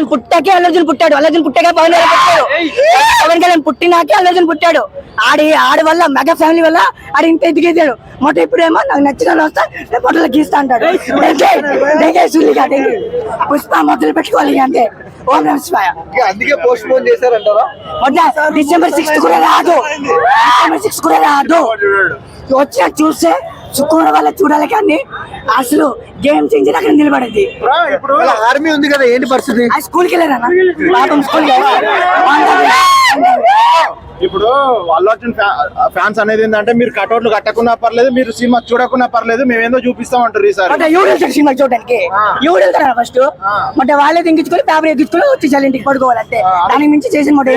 కళ్యాణ్ పుట్టాకే అల్లర్జున్ పుట్టాడు. అల్లర్జున్ పుట్టాకే పవన్ కళ్యాణ్ పుట్టాడు. పవన్ కళ్యాణ్ పుట్టినాకే అల్లర్జున్ పుట్టాడు. ఆడి ఆడి వల్ల మెగా ఫ్యామిలీ వల్ల ఆడి ఇంత ఎదిగేసాడు మొట్ట ఇప్పుడేమో నాకు నచ్చిన వస్తా నేను పొట్టలో గీస్తా అంటాడు. పుష్ప మొదలు పెట్టుకోవాలి అంతే. ఓం నమ శివాయ. ఇక అందుకే పోస్ట్ పోన్ చేశారంటారా? మొట్ట డిసెంబర్ సిక్స్త్ కూడా రాదు. డిసెంబర్ సిక్స్త్ కూడా రాదు. వచ్చిన చూస్తే శుక్రవారం వల్ల చూడాలి కానీ అసలు గేమ్ చేంజర్ అక్కడ నిలబడింది. ఇప్పుడు ఆర్మీ ఉంది కదా ఏంటి పరిస్థితి? స్కూల్కి వెళ్ళారా? పాపం స్కూల్కి ఇప్పుడు అల్లు ఫ్యాన్స్ అనేది ఏంటంటే మీరు కటౌట్లు కట్టకున్నా పర్లేదు మీరు సినిమా చూడకున్నా పర్లేదు మేము ఏందో చూపిస్తామంటారు ఈసారి వెళ్తాడు సినిమా చూడడానికి? ఎవడు వెళ్తారా ఫస్ట్ అంటే వాళ్ళే దింగించుకొని పేపర్ ఎక్కించుకొని వచ్చేసాలి ఇంటికి పడుకోవాలంటే. దానికి మించి చేసిన మొట్ట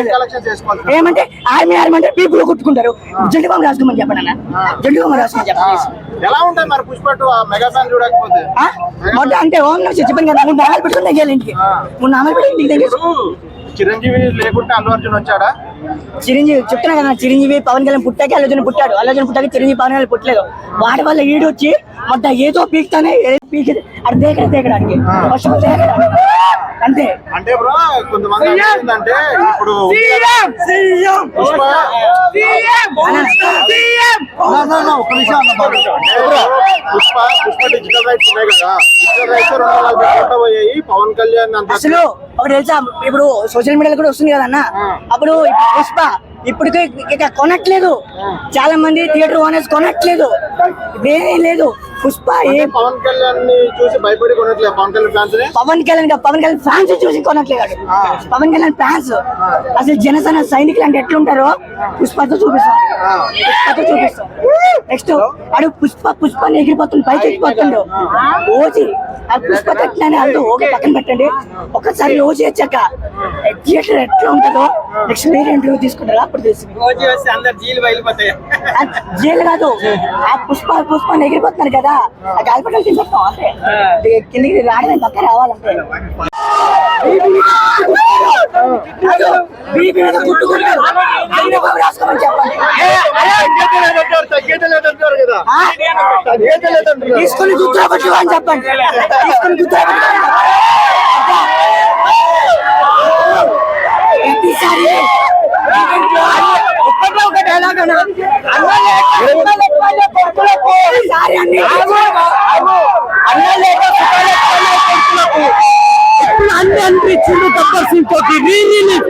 ఏమంటే ఆర్మీ ఆర్మీ అంటే పీపుల్ కొట్టుకుంటారు. జెండు బాంబు రాసుకోమని చెప్పండి అన్న జెండు బాంబు రాసుకోమని చెప్పండి ఎలా ఉంటాయి మరి పుష్ప మెగా ఫ్యాన్ చూడకపోతే? మొట్ట అంటే ఓం నమః చెప్పాను కదా మూడు నామాలు పెట్టుకుని తగ్గాలి ఇంటికి. మూడు నామాలు పెట్టి ఇంటికి ఇప్పుడు చిరంజీవి లేకుంటే అల్లు అర్జున్ వచ్చాడా? చిరంజీవి చెప్తున్నా కదా చిరంజీవి పవన్ కళ్యాణ్ పుట్టాకే అల్లజన్ పుట్టాడు. అల్లజన్ పుట్టాక చిరంజీవి పవన్ కళ్యాణ్ పుట్టలేదు. వాడి వల్ల ఈడు వచ్చి మొట్ట ఏదో పీక్తానే ఏదో పీకి అది దేకడ దేకడానికి ఫస్ట్ అంతే. అంటే బ్రో కొంతమంది ఏంటంటే ఇప్పుడు పుష్ప. పుష్ప పుష్ప డిజిటల్ రైట్స్ ఉన్నాయి కదా. డిజిటల్ రైట్స్ రెండు వందల నలభై కోట్ల పోయాయి పవన్ కళ్యాణ్ అంత అసలు ఒకటి తెలుసా? ఇప్పుడు సోషల్ మీడియాలో కూడా వస్తుంది కదా అన్న. అప్పుడు పుష్ప ఇప్పటికే ఇక కొనట్లేదు. చాలా మంది థియేటర్ ఓనర్స్ కొనట్లేదు. ఇదేమీ లేదు. పుష్ప పవన్ కళ్యాణ్ చూసి భయపడి కొనట్లేదు పవన్ కళ్యాణ్ ఫ్యాన్స్ పవన్ కళ్యాణ్ పవన్ కళ్యాణ్ ఫ్యాన్స్ చూసి కొనట్లేదు పవన్ కళ్యాణ్ ఫ్యాన్స్ అసలు జనసేన సైనికులు అంటే ఎట్లుంటారో పుష్పతో చూపిస్తాం. పుష్పతో చూపిస్తాం. నెక్స్ట్ అడు పుష్ప పుష్ప ఎగిరిపోతుంది పైకి ఎగిరిపోతుండు. ఓజీ ఆ పుష్ప కట్టినని అంటూ ఓకే పక్కన పెట్టండి. ఒకసారి ఓజీ వచ్చాక థియేటర్ ఎట్లా ఉంటుందో నెక్స్ట్ వేరే ఇంటర్వ్యూ తీసుకుంటారా? అప్పుడు తెలిసింది జైలు కాదు. ఆ పుష్ప పుష్ప ఎగిరిపోతున్నారు కదా. ఆ గాలిపటాలు తింటాం అంతే. కిందికి రావడం పక్క రావాలంటే కదా. తీసుకొని గుర్తురాబట్టు అని చెప్పండి. తీసుకొని గుర్తురాబట్టు ప్రతిసారి ఒక్కటే ఒక డైలాగ్ అన్న ఈసారి అన్ని అన్న లేక సుఖాలే కొనే కొడుకులకు. ఇప్పుడు అన్ని అనిపించింది గబ్బర్ సింగ్ తోటి రీ రిలీజ్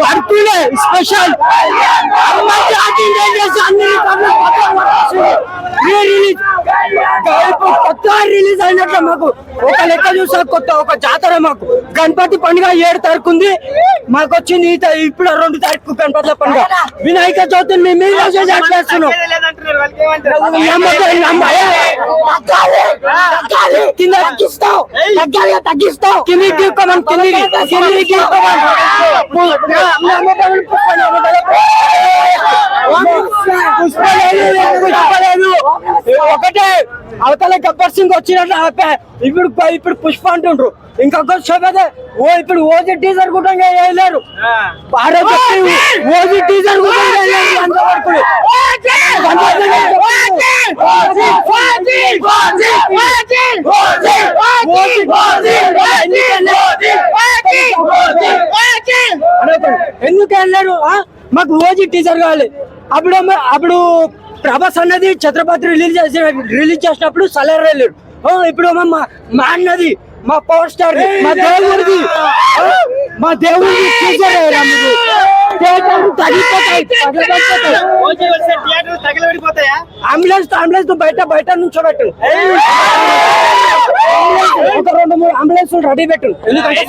బర్త్డే స్పెషల్ అమ్మ చాటింగ్ చేసి అన్ని రీ రిలీజ్ ఇప్పుడు కొత్త రిలీజ్ అయినట్లు మాకు ఒక లెక్క చూసా కొత్త ఒక జాతర మాకు గణపతి పండుగ ఏడు తారీఖు ఉంది మాకు వచ్చింది ఇప్పుడు రెండు తారీఖు గణపతి పండుగ వినాయక చవితిని మేము ఈ రోజే చేస్తున్నాం కింద తగ్గిస్తావు తగ్గాలి తగ్గిస్తావు కిందికి కిందికి కిందికి ఒకటే అవతల గబ్బర్ సింగ్ వచ్చినట్టు ఆపే. ఇప్పుడు ఇప్పుడు పుష్ప అంటుండ్రు ఇంకొక శోభదే ఓ ఇప్పుడు ఓజీ టీజర్ కూడా వేయలేరు భారత ఓజీ టీజర్ కూడా ఎందుకు వెళ్ళారు? మాకు ఓజీ టీచర్ కావాలి అప్పుడు అప్పుడు ప్రభాస్ అన్నది ఛత్రపతి రిలీజ్ చేసిన రిలీజ్ చేసినప్పుడు సలర్ వెళ్ళాడు ఇప్పుడు మా మా అన్నది మా పవర్ స్టార్ మా దేవుడిది? మా దేవుడి అయ్యారా మీరు. అంబులెన్స్ అంబులెన్స్ బయట బయట నుంచోబెట్టు. ఒక రెండు మూడు అంబులెన్స్ రెడీ పెట్టు. ఎందుకంటే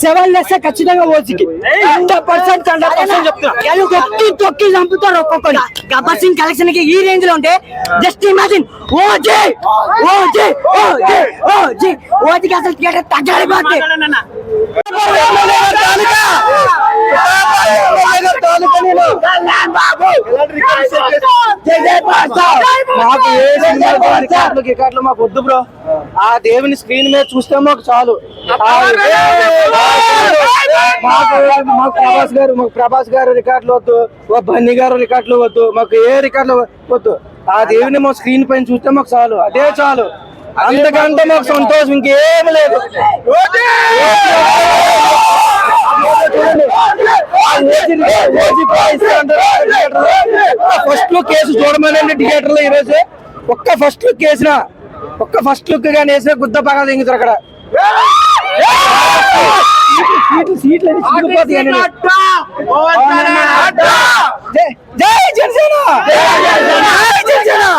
శవాలు లేస్తే ఖచ్చితంగా ఓసికి హండ్రెడ్ పర్సెంట్ హండ్రెడ్ పర్సెంట్ చెప్తున్నా తొక్కి తొక్కి చంపుతారు ఒక్కొక్కరు గబ్బర్ సింగ్ కలెక్షన్కి ఈ రేంజ్లో ఉంటే just imagine OG OG OG OG ఓజీకి అసలు థియేటర్ తగ్గలిపోతే మాకు ఏ సినిమాలు కానీ రికార్డులు గికార్డులు మాకు వద్దు బ్రో. ఆ దేవుని స్క్రీన్ మీద చూస్తే మాకు చాలు. మాకు మాకు ప్రభాస్ గారు మాకు ప్రభాస్ గారు రికార్డులు వద్దు. ఓ బన్నీ గారు రికార్డులు వద్దు. మాకు ఏ రికార్డులు వద్దు. ఆ దేవుని మా స్క్రీన్ పైన చూస్తే మాకు చాలు. అదే చాలు. అంతకంటే మాకు సంతోషం ఇంకేం లేదు. ఫస్ట్ లుక్ కేసు చూడమనండి థియేటర్లో ఈ రోజు ఒక్క ఫస్ట్ లుక్ వేసిన ఒక్క ఫస్ట్ లుక్ గానీ వేసిన గుద్ద బాగా తెంగుతారు అక్కడ. సీట్లు జై జనసేన! జై జనసేన!